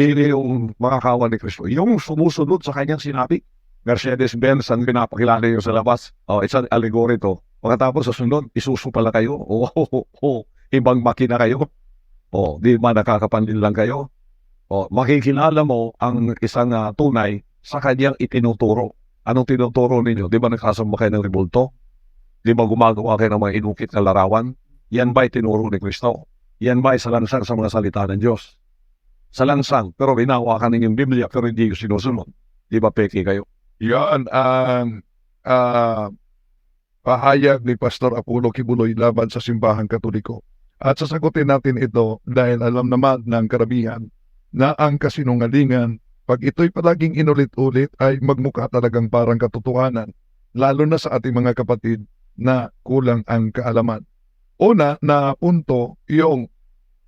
sino yung mga kawan ni Kristo? Yung sumusunod sa kanyang sinabi. Mercedes-Benz ang pinapakilala nyo sa labas. Oh, it's an allegory to. Pagkatapos sa sunod, isusu pala kayo. Oh, oh, oh, oh. ibang makina kayo. Oh, di ba nakakapanlil lang kayo? Oh, makikilala mo ang isang ah, tunay sa kanyang itinuturo. Anong tinuturo ninyo? Di ba nakasama kayo ng rebulto? Di ba gumagawa kayo ng mga inukit na larawan? Yan ba itinuro ni Kristo? Yan ba isalansang sa mga salita ng Diyos? Salansang, pero binawakan ninyong Biblia, pero hindi yung sinusunod. Di ba peki kayo? Yan ang ah, pahayag ni Pastor Apollo Kibuloy laban sa simbahang katoliko. At sasagutin natin ito dahil alam naman ng karamihan na ang kasinungalingan, pag ito'y palaging inulit-ulit ay magmukha talagang parang katotohanan, lalo na sa ating mga kapatid na kulang ang kaalaman. Una na punto, yung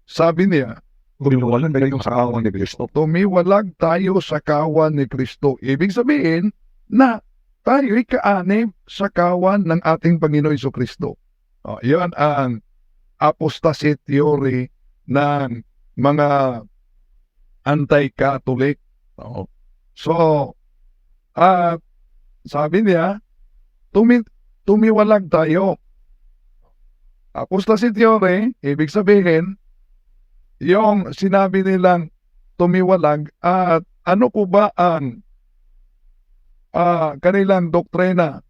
sabi niya, Gumiwalan kayo sa kawan ni Kristo. tumiwalag tayo sa kawan ni Kristo. Ibig sabihin na tayo'y kaanib sa kawan ng ating Panginoon Iso Kristo. Oh, yan ang apostasy theory ng mga anti-Catholic. Oh. So, at sabi niya, tumi tumiwalag tayo. Apostasy theory, ibig sabihin, yung sinabi nilang tumiwalag at ano po ba ang ah, kanilang doktrina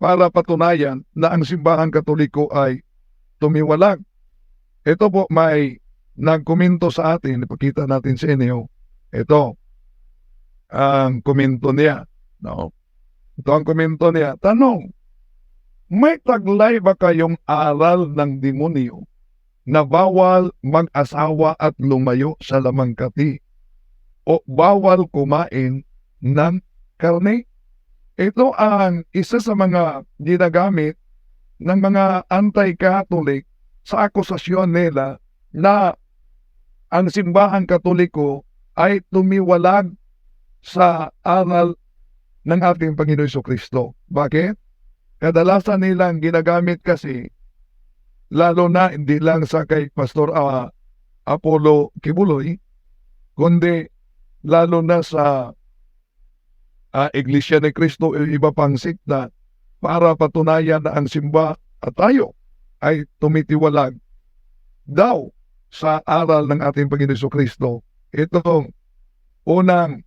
para patunayan na ang simbahang katoliko ay tumiwalag. Ito po may nagkomento sa atin, ipakita natin sa inyo. Ito, ang komento niya. No? Ito ang komento niya. Tanong, may taglay ba kayong aral ng demonyo na bawal mag-asawa at lumayo sa lamangkati o bawal kumain ng karne. Ito ang isa sa mga ginagamit ng mga anti-Catholic sa akusasyon nila na ang simbahang katoliko ay tumiwalag sa aral ng ating Panginoon Kristo. Bakit? Kadalasan nilang ginagamit kasi lalo na hindi lang sa kay Pastor ah, Apollo Kibuloy, kundi lalo na sa ah, Iglesia ni Cristo iba pang sikta para patunayan na ang simba at tayo ay tumitiwalag daw sa aral ng ating Panginoon Kristo. Itong unang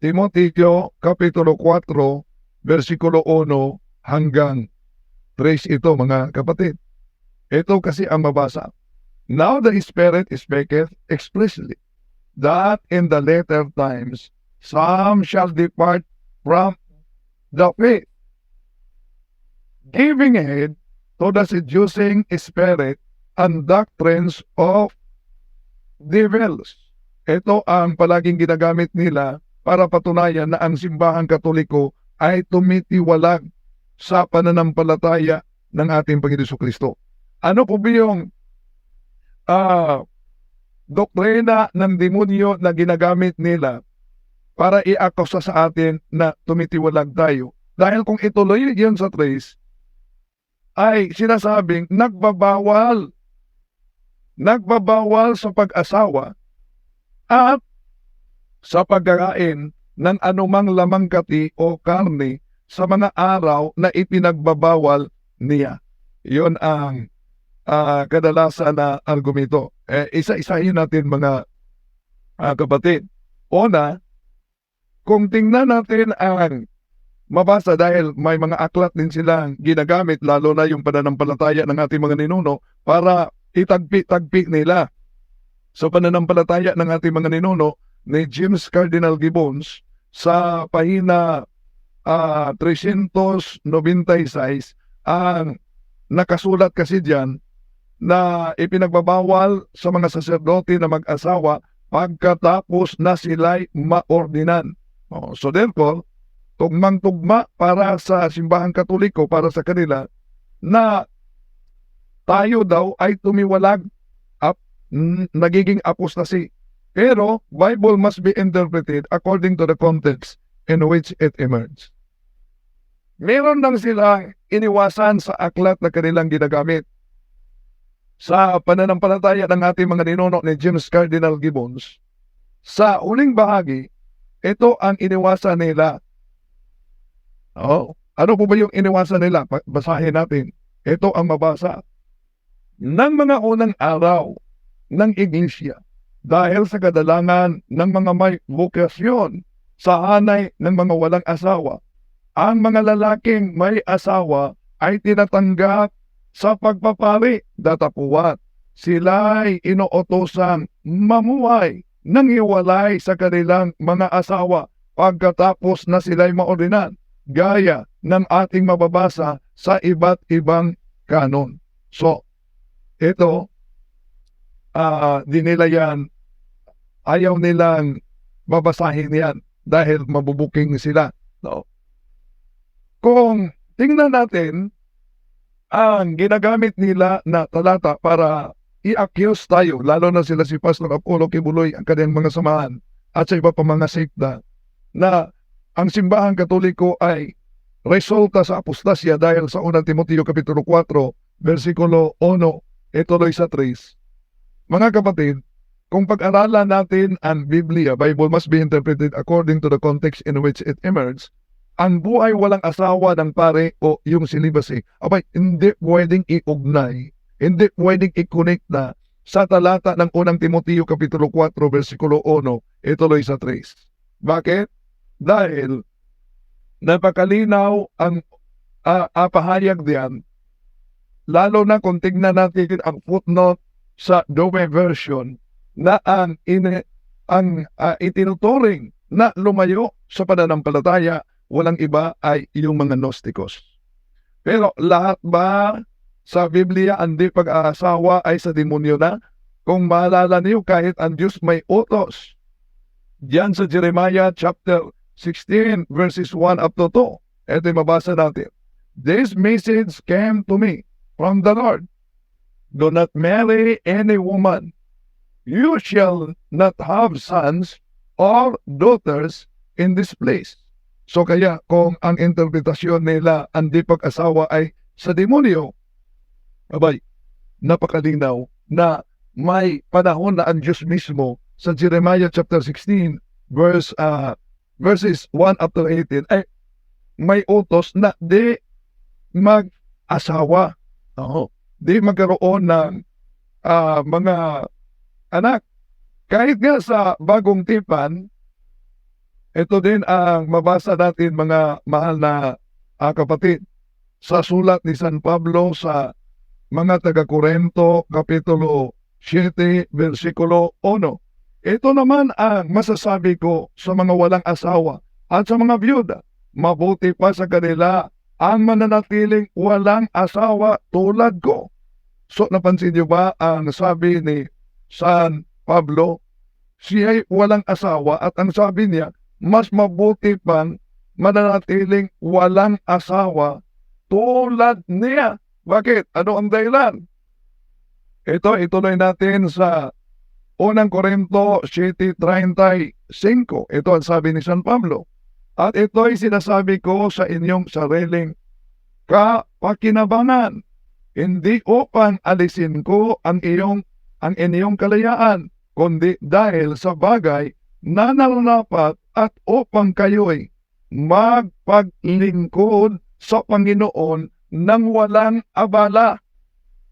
Timoteo Kapitulo 4, versikulo 1 hanggang 3 ito mga kapatid. Ito kasi ang mabasa. Now the Spirit speaketh explicitly that in the later times some shall depart from the faith, giving heed to the seducing spirit and doctrines of devils. Ito ang palaging ginagamit nila para patunayan na ang simbahang katoliko ay tumitiwalag sa pananampalataya ng ating Panginoon Kristo. Ano po ba yung ah, doktrina ng demonyo na ginagamit nila para iakusa sa atin na tumitiwalag tayo? Dahil kung ituloy yun sa trace, ay sinasabing nagbabawal nagbabawal sa pag-asawa at sa pagkakain ng anumang lamangkati o karne sa mga araw na ipinagbabawal niya. Yun ang ah, kadalasan na argumento. Eh, isa-isahin natin mga ah, kapatid. Una, kung tingnan natin ang mabasa dahil may mga aklat din silang ginagamit lalo na yung pananampalataya ng ating mga ninuno para itagpi-tagpi nila sa pananampalataya ng ating mga ninuno ni James Cardinal Gibbons sa pahina ah, 396 ang nakasulat kasi diyan na ipinagbabawal sa mga saserdote na mag-asawa pagkatapos na sila'y maordinan. Oh, so therefore, tugmang-tugma para sa simbahang katoliko, para sa kanila, na tayo daw ay tumiwalag at nagiging apostasy. Pero, Bible must be interpreted according to the context in which it emerged. Meron lang silang iniwasan sa aklat na kanilang ginagamit. Sa pananampalataya ng ating mga ninuno ni James Cardinal Gibbons, Sa uling bahagi, ito ang iniwasan nila. Oh, ano po ba yung iniwasan nila? Basahin natin. Ito ang mabasa. Nang mga unang araw ng iglesia, dahil sa kadalangan ng mga may vokasyon sa hanay ng mga walang asawa, ang mga lalaking may asawa ay tinatanggap sa pagpapari datapuan. Sila'y inuotosang mamuhay nang iwalay sa kanilang mga asawa pagkatapos na sila'y maorinan, gaya ng ating mababasa sa iba't ibang kanon. So, ito, ah di nila yan, ayaw nilang babasahin yan dahil mabubuking sila. No? Kung tingnan natin ang ginagamit nila na talata para i-accuse tayo, lalo na sila si Pastor Apollo Kibuloy, ang kanyang mga samahan, at sa iba pa mga sekta, na ang simbahang katoliko ay resulta sa apostasya dahil sa unang Timoteo Kapitulo 4, versikulo 1, ituloy sa 3. Mga kapatid, kung pag-aralan natin ang Biblia, Bible must be interpreted according to the context in which it emerged, ang buhay walang asawa ng pare o yung celibacy, abay, hindi pwedeng iugnay, hindi pwedeng i-connect na sa talata ng unang Timoteo Kapitulo 4, versikulo 1, ituloy sa 3. Bakit? Dahil napakalinaw ang uh, apahayag diyan, lalo na kung tignan natin ang footnote sa Dome version na ang, ine, ang ah, itinuturing na lumayo sa pananampalataya walang iba ay yung mga Gnosticos. Pero lahat ba sa Biblia ang di pag-aasawa ay sa demonyo na? Kung maalala niyo kahit ang Diyos may utos. Diyan sa Jeremiah chapter 16 verses 1 up to 2. Ito mabasa natin. This message came to me from the Lord. Do not marry any woman. You shall not have sons or daughters in this place. So kaya kung ang interpretasyon nila ang di pag-asawa ay sa demonyo, abay, napakalinaw na may panahon na ang Diyos mismo sa Jeremiah chapter 16 verse uh, verses 1 up to 18 ay may utos na di mag-asawa. Oo. Di magkaroon ng ah, mga anak. Kahit nga sa bagong tipan, ito din ang mabasa natin mga mahal na ah, kapatid sa sulat ni San Pablo sa mga taga-Korento, Kapitulo 7, versikulo 1. Ito naman ang masasabi ko sa mga walang asawa at sa mga byuda. Mabuti pa sa kanila ang mananatiling walang asawa tulad ko. So napansin niyo ba ang sabi ni San Pablo? Siya ay walang asawa at ang sabi niya, mas mabuti pang mananatiling walang asawa tulad niya. Bakit? Ano ang dahilan? Ito, ituloy natin sa unang Korinto 7.35. Ito ang sabi ni San Pablo. At ito ay sinasabi ko sa inyong sariling kapakinabangan. Hindi upang alisin ko ang iyong ang inyong kalayaan, kundi dahil sa bagay na nararapat at upang kayo'y magpaglingkod sa Panginoon nang walang abala.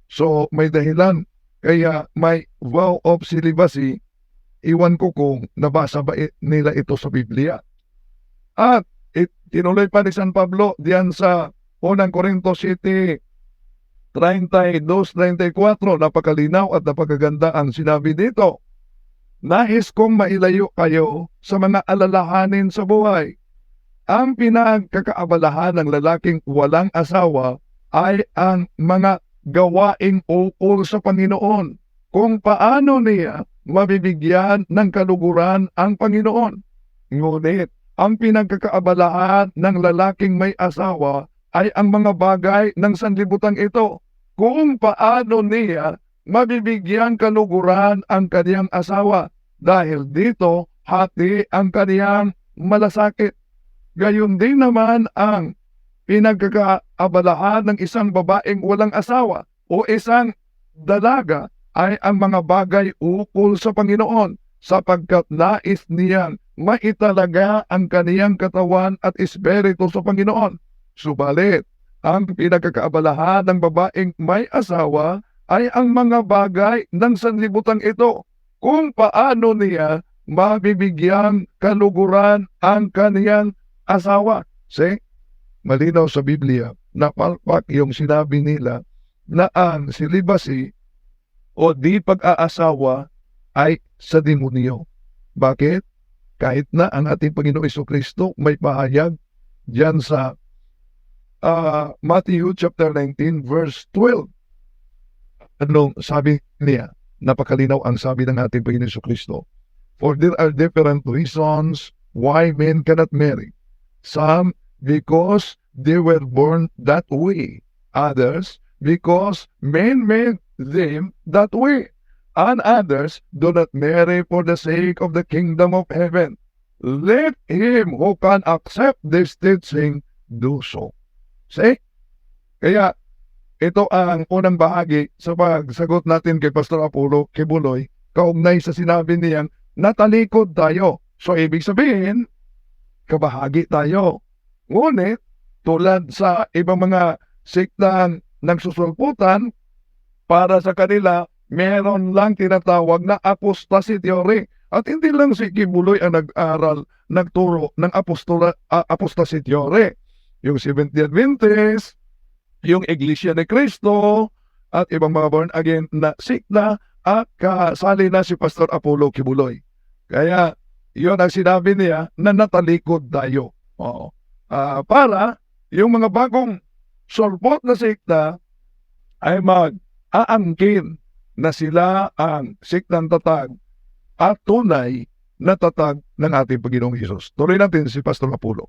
So, may dahilan. Kaya may vow of celibacy. Iwan ko kung nabasa ba nila ito sa Biblia. At it, tinuloy pa ni San Pablo diyan sa unang Korinto 7, 32-34, napakalinaw at napakaganda ang sinabi dito. Nais kong mailayo kayo sa mga alalahanin sa buhay. Ang pinagkakaabalahan ng lalaking walang asawa ay ang mga gawaing ukol sa Panginoon. Kung paano niya mabibigyan ng kaluguran ang Panginoon. Ngunit, ang pinagkakaabalahan ng lalaking may asawa ay ang mga bagay ng sanlibutan ito. Kung paano niya mabibigyan kaluguran ang kaniyang asawa dahil dito hati ang kaniyang malasakit. Gayon din naman ang pinagkakaabalahan ng isang babaeng walang asawa o isang dalaga ay ang mga bagay ukol sa Panginoon. sapagkat nais niyang maitalaga ang kaniyang katawan at espiritu sa Panginoon. Subalit, ang pinagkakaabalahan ng babaeng may asawa ay ang mga bagay ng sanlibutan ito. Kung paano niya mabibigyan kaluguran ang kaniyang asawa. See? Malinaw sa Biblia na palpak yung sinabi nila na ang celibacy o di pag-aasawa ay sa demonyo. Bakit? Kahit na ang ating Panginoong Iso Kristo may pahayag diyan sa ah, Matthew chapter 19 verse 12. Anong sabi niya? Napakalinaw ang sabi ng ating Panginoong Iso Kristo. For there are different reasons why men cannot marry. Some because they were born that way. Others because men made them that way. And others do not marry for the sake of the kingdom of heaven. Let him who can accept this teaching do so. See? Kaya ito ang unang bahagi sa pagsagot natin kay Pastor Apollo Kibuloy kaugnay sa sinabi niyang natalikod tayo. So ibig sabihin, kabahagi tayo. Ngunit, tulad sa ibang mga siktang nagsusulputan, para sa kanila, meron lang tinatawag na apostasy theory. At hindi lang si Kibuloy ang nag-aral, nagturo ng apostola, ah, apostasy theory. Yung Seventh day Adventist, yung Iglesia ni Cristo, at ibang mga born again na sikta, at kasali na si Pastor Apollo Kibuloy. Kaya, yun ang sinabi niya na natalikod tayo. Oo. Ah, para yung mga bagong sorpot na sikta ay mag-aangkin na sila ang siktang tatag at tunay na tatag ng ating Panginoong Isos. Tuloy natin si Pastor Apollo.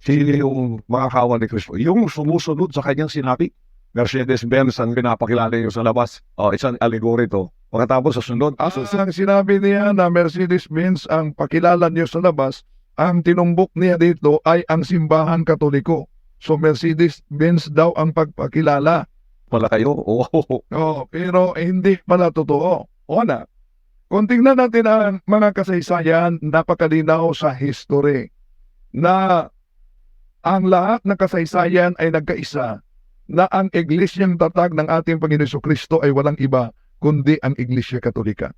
Sino yung mga kawan ni Kristo? Yung sumusunod sa kanyang sinabi. Mercedes-Benz ang pinapakilala niyo sa labas. Oh, isang allegory to. Pagkatapos sa sunod, Ah, ang sinabi niya na Mercedes-Benz ang pakilala niyo sa labas, ang tinumbok niya dito ay ang simbahan katoliko. So Mercedes-Benz daw ang pagpakilala. pala kayo. Oh, Oh, pero hindi pala totoo. O na, kung tingnan natin ang mga kasaysayan, napakalinaw sa history na ang lahat ng kasaysayan ay nagkaisa na ang iglesyang tatag ng ating Panginoon Kristo ay walang iba kundi ang Iglesia Katolika.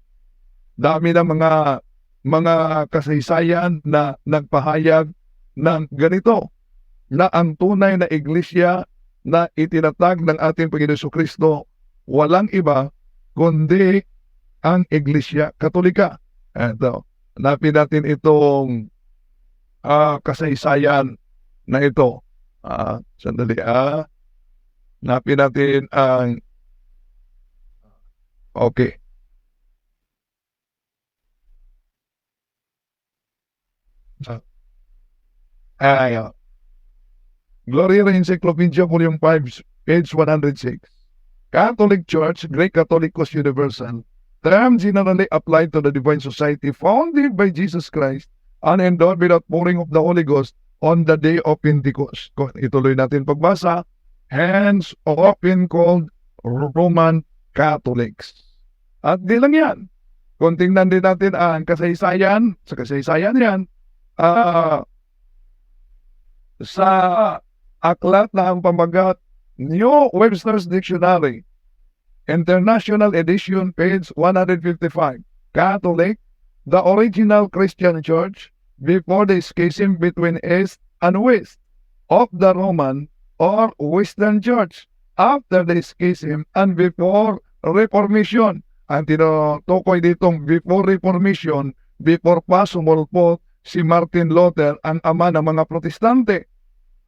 Dami ng mga mga kasaysayan na nagpahayag ng ganito na ang tunay na iglesia na itinatag ng ating Panginoon Kristo walang iba kundi ang Iglesia Katolika. Ito, hanapin natin itong ah, kasaysayan na ito. Ah, sandali ah. Hanapin natin ang Okay. Ah, ay, ah. Gloria Encyclopedia Volume 5, page 106. Catholic Church, Greek Catholicos Universal, term generally applied to the Divine Society founded by Jesus Christ and endowed with outpouring of the Holy Ghost on the day of Pentecost. Ituloy natin pagbasa, hence often called Roman Catholics. At di lang yan. Kung tingnan din natin ang kasaysayan, sa kasaysayan yan, ah, sa aklat na ang pamagat New Webster's Dictionary, International Edition, page 155. Catholic, the original Christian church before the schism between East and West of the Roman or Western Church after the schism and before Reformation. Ang tinutukoy ditong before Reformation, before pa sumulpot si Martin Luther, ang ama ng mga protestante.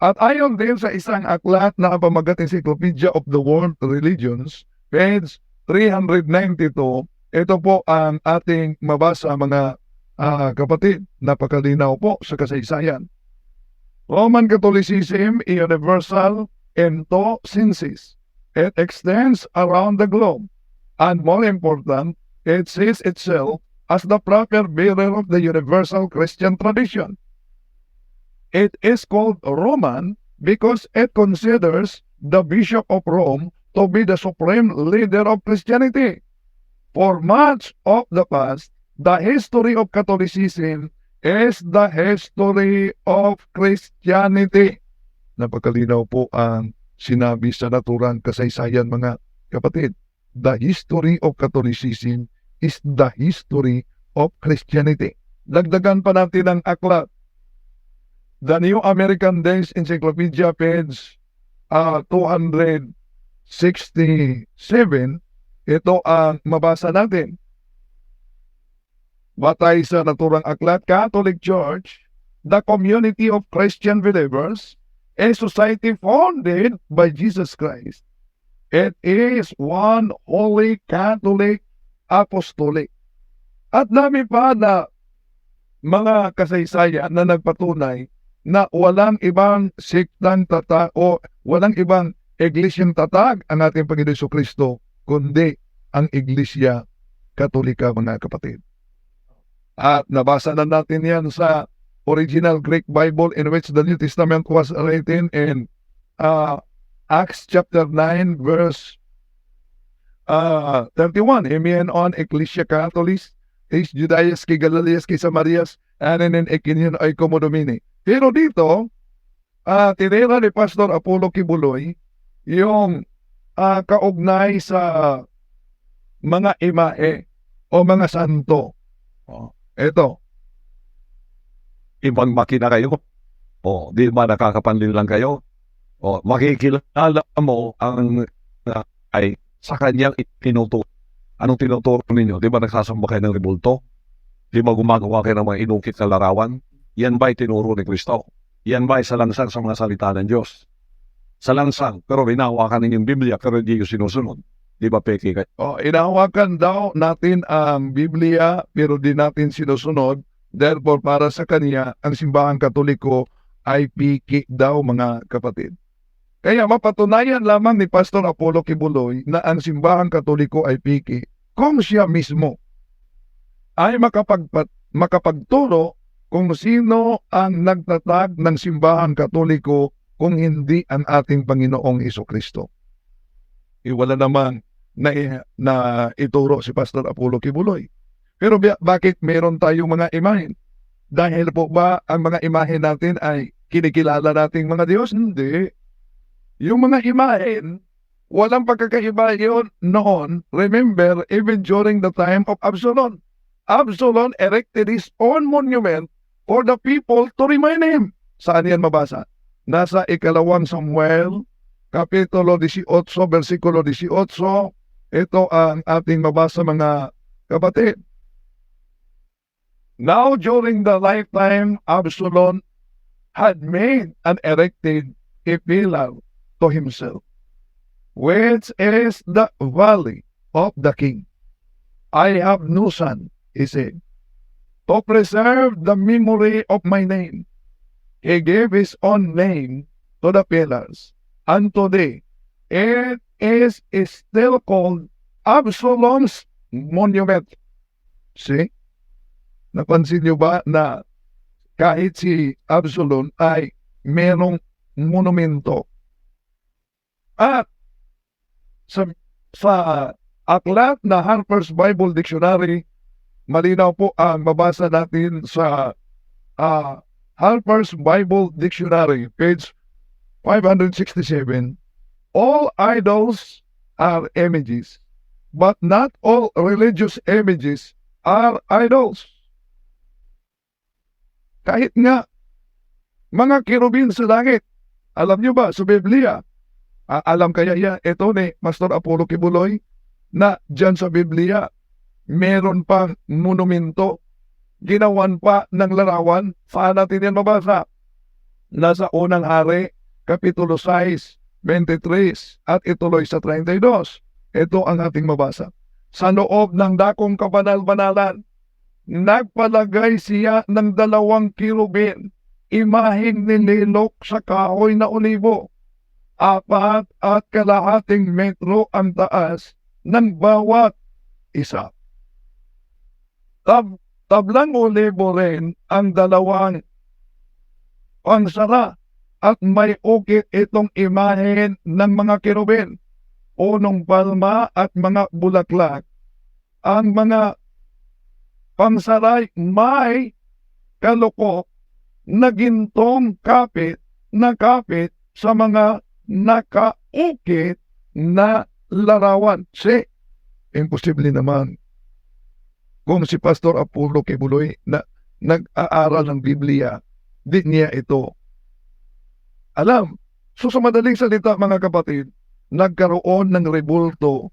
At ayon din sa isang aklat na pamagat Encyclopedia of the World Religions, page 392, ito po ang ating mabasa mga ah, kapatid. Napakalinaw po sa kasaysayan. Roman Catholicism is universal in two senses. It extends around the globe. And more important, it sees itself as the proper bearer of the universal Christian tradition. It is called Roman because it considers the Bishop of Rome to be the supreme leader of Christianity. For much of the past, the history of Catholicism is the history of Christianity. Napakalinaw po ang sinabi sa naturang kasaysayan mga kapatid. The history of Catholicism is the history of Christianity. Dagdagan pa natin ang aklat. The New American Days Encyclopedia page uh, 267. Ito ang mabasa natin. Batay sa naturang aklat, Catholic Church, the community of Christian believers, a society founded by Jesus Christ. It is one holy Catholic apostolic. At dami pa na mga kasaysayan na nagpatunay na walang ibang siktang tatag o walang ibang iglesyang tatag ang ating Panginoon Kristo kundi ang Iglesia Katolika mga kapatid. At nabasa na natin yan sa original Greek Bible in which the New Testament was written in uh, Acts chapter 9 verse uh, 31. Amen on Ecclesia Catholis, is Judaeus kay Galileas kay Samarias, anen en ekinion ay komodomini. Pero dito, uh, tinira ni Pastor Apollo Kibuloy yung uh, kaugnay sa mga imae o mga santo. Oh, ito, Ibang makina kayo. O, di ba nakakapanlil lang kayo? O, makikilala mo ang uh, ay sa kanyang tinuturo. Anong tinuturo ninyo? Di ba nagsasamba kayo ng rebulto? Di ba gumagawa kayo ng mga inukit na larawan? Yan ba tinuro ni Kristo? Yan ba sa lansang sa mga salita ng Diyos? Sa lansang, pero binawakan ninyong Biblia, pero hindi yung sinusunod. Di ba peke? Oh, inahawakan daw natin ang Biblia pero di natin sinusunod. Therefore, para sa kanya, ang simbahan katoliko ay piki daw mga kapatid. Kaya mapatunayan lamang ni Pastor Apollo Kibuloy na ang simbahan katoliko ay piki kung siya mismo ay makapagpat, makapagturo kung sino ang nagtatag ng simbahan katoliko kung hindi ang ating Panginoong Iso Kristo. Iwala naman na, na ituro si Pastor Apollo Kibuloy. Pero ba- bakit meron tayong mga imahen? Dahil po ba ang mga imahen natin ay kinikilala nating mga Diyos? Hindi. Yung mga imahen, walang pagkakaiba yun noon. Remember, even during the time of Absalom, Absalom erected his own monument for the people to remind him. Saan yan mabasa? Nasa ikalawang Samuel, Kapitulo 18, versikulo 18. Ito ang ating mabasa mga kapatid. Now during the lifetime Absalom had made and erected a pillar to himself, which is the valley of the king. I have no son, he said, to preserve the memory of my name. He gave his own name to the pillars, and today it is still called Absalom's monument. See? Napansin niyo ba na kahit si Absalom ay merong monumento. At sa, sa aklat na Harper's Bible Dictionary, malinaw po ang mabasa natin sa ah, Harper's Bible Dictionary, page 567. All idols are images, but not all religious images are idols. Kahit nga, mga kirubin sa langit, alam nyo ba sa Biblia, alam kaya yan, ito ni Pastor Apollo Kibuloy, na dyan sa Biblia, meron pang monumento, ginawan pa ng larawan, saan natin yan mabasa? Nasa unang hari, Kapitulo 6, 23, at ituloy sa 32. Ito ang ating mabasa. Sa loob ng dakong kabanal-banalan, nagpalagay siya ng dalawang kirubin, imaheng nililok sa kahoy na olibo. Apat at kalahating metro ang taas ng bawat isa. Tab tablang olibo rin ang dalawang pangsara at may ukit itong imahen ng mga kirubin, unong palma at mga bulaklak. Ang mga pangsaray may kaloko na gintong kapit na kapit sa mga nakaukit na larawan. Si, imposible naman. Kung si Pastor Apollo Kibuloy na nag-aaral ng Biblia, di niya ito alam. So sa madaling salita mga kapatid, nagkaroon ng rebulto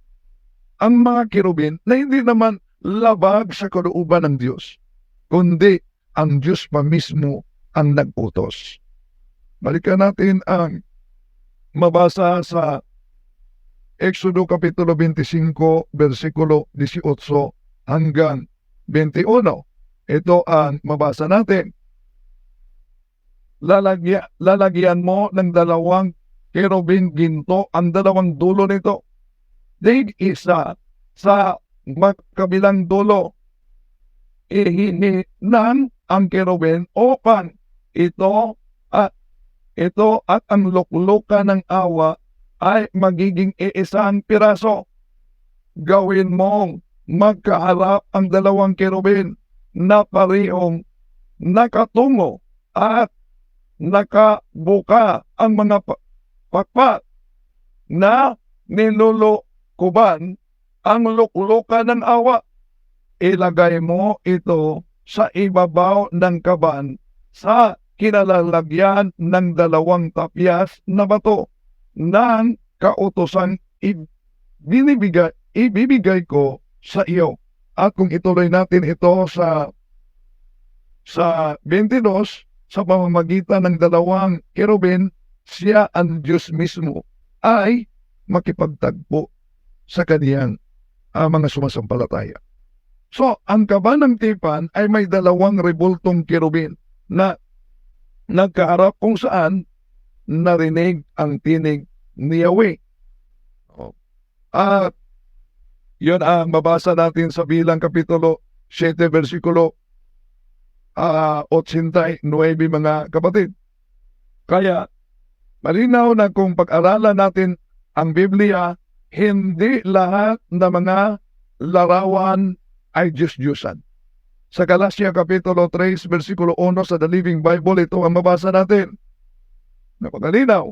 ang mga kirubin na hindi naman labag sa kalooban ng Diyos, kundi ang Diyos pa mismo ang nagputos. Balikan natin ang mabasa sa Exodo Kapitulo 25, versikulo 18 hanggang 21. Ito ang mabasa natin. Lalagya, lalagyan mo ng dalawang kerubin ginto ang dalawang dulo nito. Dig isa sa magkabilang dulo. Ihininan ang kerubin upang ito at ito at ang lukluka ng awa ay magiging iisang piraso. Gawin mong magkaharap ang dalawang kerubin na parehong nakatungo at nakabuka ang mga pa- pakpak na nilulukuban ang lukluka ng awa. Ilagay mo ito sa ibabaw ng kaban sa kinalalagyan ng dalawang tapyas na bato ng kautosan ibinibigay, ibibigay ko sa iyo. At kung ituloy natin ito sa sa 22, sa pamamagitan ng dalawang kerubin, siya ang Diyos mismo ay makipagtagpo sa kaniyang ah, mga sumasampalataya. So, ang kaban ng tipan ay may dalawang rebultong kerubin na nagkaharap kung saan narinig ang tinig ni Yahweh. At yun ang mabasa natin sa bilang kapitulo 7 versikulo ah 89 mga kapatid. Kaya malinaw na kung pag-aralan natin ang Biblia, hindi lahat ng mga larawan ay Diyos-Diyosan. Sa Galatia Kapitulo 3, versikulo 1 sa The Living Bible, ito ang mabasa natin. Napakalinaw.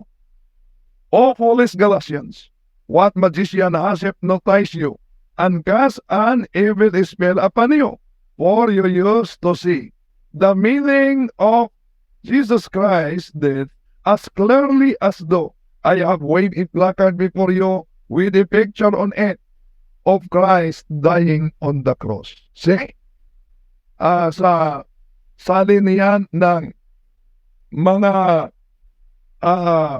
O foolish Galatians, what magician has hypnotized you and cast an evil spell upon you, for you used to see the meaning of Jesus Christ death as clearly as though I have waved a placard before you with a picture on it of Christ dying on the cross. See? Ah, sa salinihan ng mga ah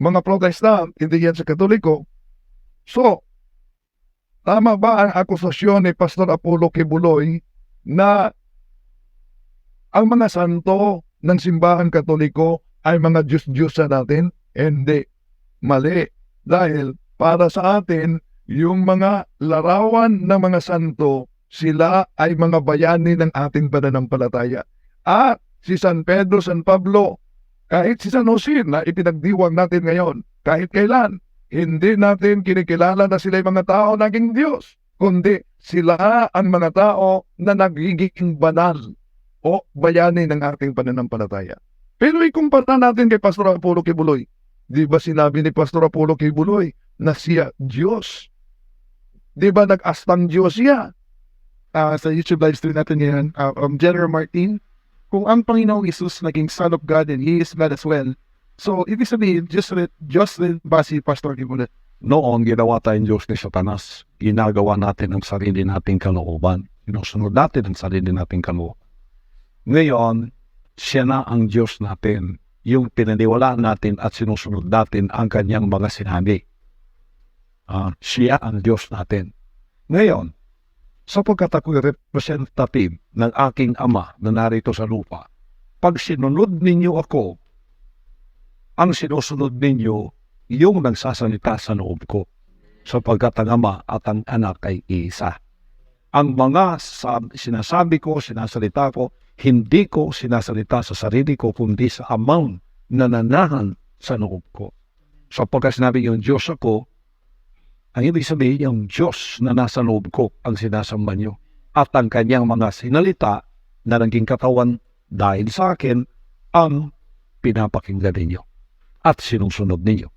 mga protestant, hindi yan sa katoliko. So, tama ba ang akusasyon ni Pastor Apollo Kibuloy na ang mga santo ng simbahan katoliko ay mga Diyos-Diyosa natin? Hindi. Mali. Dahil para sa atin, yung mga larawan ng mga santo, sila ay mga bayani ng ating pananampalataya. At si San Pedro, San Pablo, kahit si San Jose na ipinagdiwang natin ngayon, kahit kailan, hindi natin kinikilala na sila mga tao naging Diyos, kundi sila ang mga tao na nagiging banal o bayani ng ating pananampalataya. Pero ikumpara natin kay Pastor Apollo Kibuloy. Di ba sinabi ni Pastor Apollo Kibuloy na siya Diyos? Di ba nag-astang Diyos siya? uh, sa YouTube live stream natin ngayon, uh, um, General Martin, kung ang Panginoong Isus naging Son of God and He is God as well. So, ibig sabihin, just rin, just rin ba si Pastor Kibulit? Noon, ginawa tayong Diyos ni Satanas. Ginagawa natin ang sarili nating kalooban. Sinusunod natin ang sarili nating kalooban. Ngayon, siya na ang Diyos natin. Yung pinaniwalaan natin at sinusunod natin ang kanyang mga sinabi. Ah, siya ang Diyos natin. Ngayon, sapagkat ako'y representative ng aking ama na narito sa lupa, pag sinunod ninyo ako, ang sinusunod ninyo yung nagsasalita sa loob ko, sapagkat ang ama at ang anak ay isa. Ang mga sab- sinasabi ko, sinasalita ko, hindi ko sinasalita sa sarili ko, kundi sa amang nananahan sa loob ko. Sapagkat sinabi yung Diyos ako, ang ibig sabihin yung Diyos na nasa loob ko ang sinasamba nyo. at ang kanyang mga sinalita na naging katawan dahil sa akin ang pinapakinggan ninyo at sinusunod ninyo.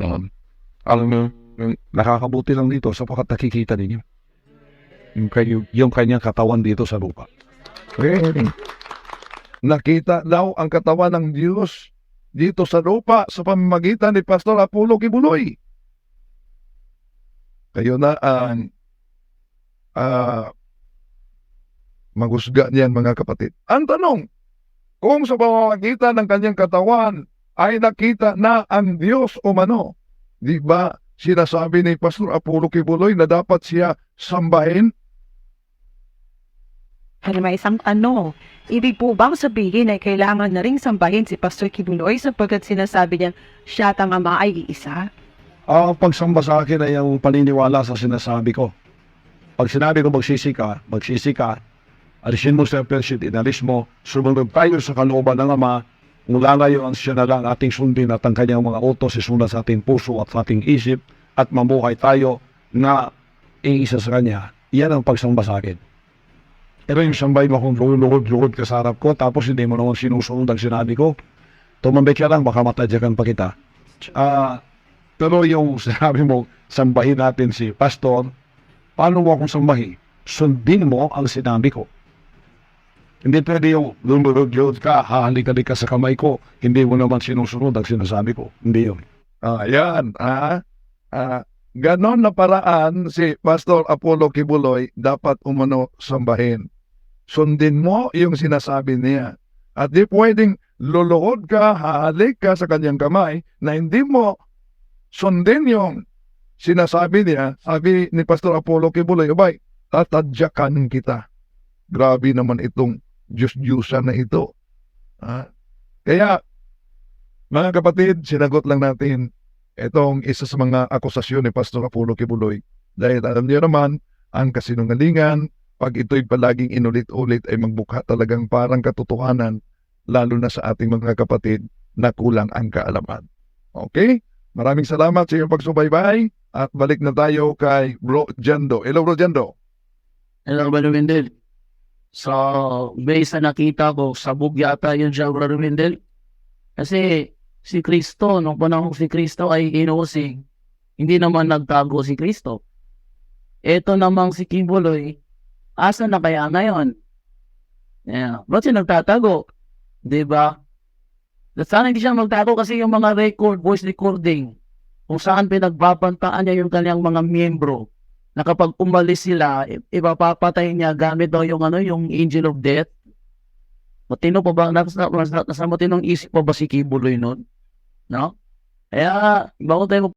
Um, ang ang nakakabuti lang dito sapagkat nakikita ninyo yung, kany- yung kanyang katawan dito sa lupa. Nakita daw ang katawan ng Diyos dito sa lupa sa pamamagitan ni Pastor Apollo Kibuloy. Kayo na ang ah, magusga niyan mga kapatid. Ang tanong, kung sa pamamagitan ng kanyang katawan ay nakita na ang Diyos o mano, di ba sinasabi ni Pastor Apollo Kibuloy na dapat siya sambahin? Ano may isang ano, ibig po bang sabihin ay kailangan na rin sambahin si Pastor Kibuloy sapagkat sinasabi niya siya at ama ay iisa? Ang pagsamba sa akin ay ang paniniwala sa sinasabi ko. Pag sinabi ko magsisi ka, magsisi ka, alisin mo sa persit, inalis mo, sumunod tayo sa kalooban ng Ama, mula ngayon siya na lang ating sundin at ang kanyang mga utos isunod sa ating puso at sa ating isip at mamuhay tayo na iisa sa Kanya. Yan ang pagsamba sa akin. Pero yung sambay mo kung luhod-luhod ka sa harap ko, tapos hindi mo naman sinusunod ang sinabi ko, tumambay ka lang, baka matadyakan pa kita. Ah, pero yung sinabi mo, sambahin natin si pastor, paano mo akong sambahin? Sundin mo ang sinabi ko. Hindi pwede yung lumulog ka, hahalik-halik ka sa kamay ko, hindi mo naman sinusunod ang sinasabi ko. Hindi yun. Ah, yan. Ah, ah, ganon na paraan si Pastor Apollo Kibuloy dapat umano sambahin. Sundin mo yung sinasabi niya. At di pwedeng luluhod ka, hahalik ka sa kanyang kamay na hindi mo sundin yung sinasabi niya. Sabi ni Pastor Apollo Kibuloy, abay, tatadyakan kita. Grabe naman itong Diyos-Diyusan na ito. Ah, kaya, mga kapatid, sinagot lang natin itong isa sa mga akusasyon ni Pastor Apollo Kibuloy. Dahil alam niyo naman, ang kasinungalingan, pag ito'y palaging inulit-ulit ay magbukha talagang parang katotohanan, lalo na sa ating mga kapatid na kulang ang kaalaman. Okay? Maraming salamat sa iyong pagsubaybay at balik na tayo kay Bro Jando. Hello Bro Jando. Hello, Brother Wendell. So, based sa nakita ko, sabog yata yun siya, Brother Wendell. Kasi si Kristo, nung panahon si Kristo ay inuusig, hindi naman nagtago si Kristo. Ito namang si Kibuloy, asa na kaya ngayon? Yeah. Ba't siya nagtatago? Di ba? Sana hindi siya magtago kasi yung mga record, voice recording, kung saan pinagbabantaan niya yung kanyang mga miyembro, na kapag umalis sila, ipapapatay niya gamit daw yung ano, yung angel of death. Matino pa ba, nasa, nasa, nasa matinong isip pa ba si Kibuloy nun? No? Kaya, bago tayo